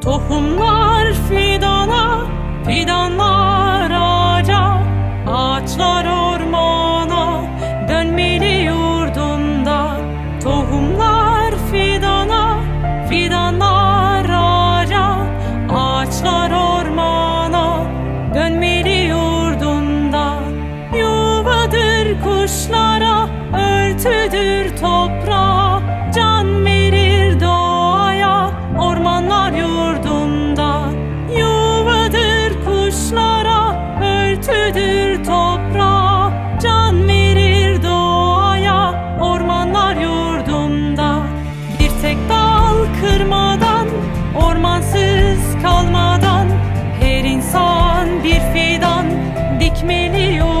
Tohumlar fidana, fidanlar ağaca, ağaçlar ormana, dönmeli yurdunda. Tohumlar fidana, fidanlar ağaca, ağaçlar ormana, dönmeli yurdunda. Yuvadır kuşlara, örtüdür toprağa, toprağa Can verir doğaya Ormanlar yurdumda. Bir tek dal kırmadan Ormansız kalmadan Her insan bir fidan Dikmeli yol.